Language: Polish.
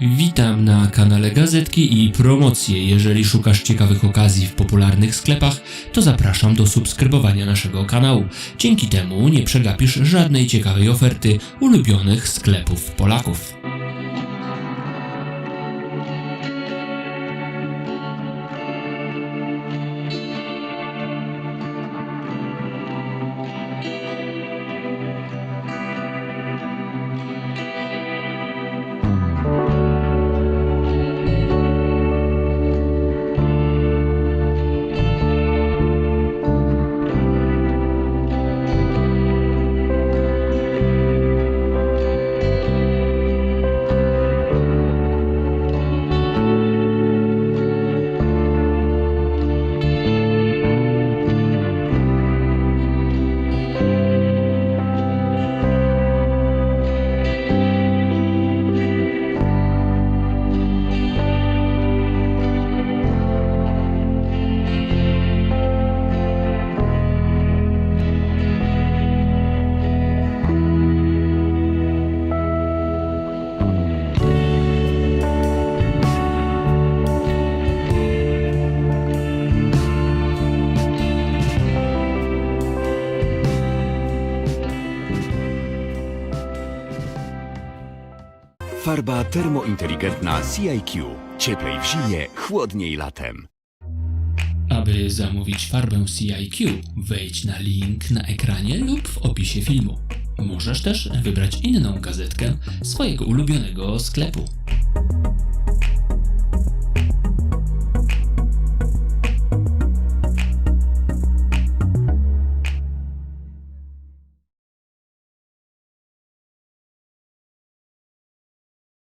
Witam na kanale Gazetki i promocje. Jeżeli szukasz ciekawych okazji w popularnych sklepach, to zapraszam do subskrybowania naszego kanału. Dzięki temu nie przegapisz żadnej ciekawej oferty ulubionych sklepów Polaków. Farba termointeligentna CIQ. Cieplej w zimie, chłodniej latem. Aby zamówić farbę CIQ, wejdź na link na ekranie lub w opisie filmu. Możesz też wybrać inną gazetkę swojego ulubionego sklepu.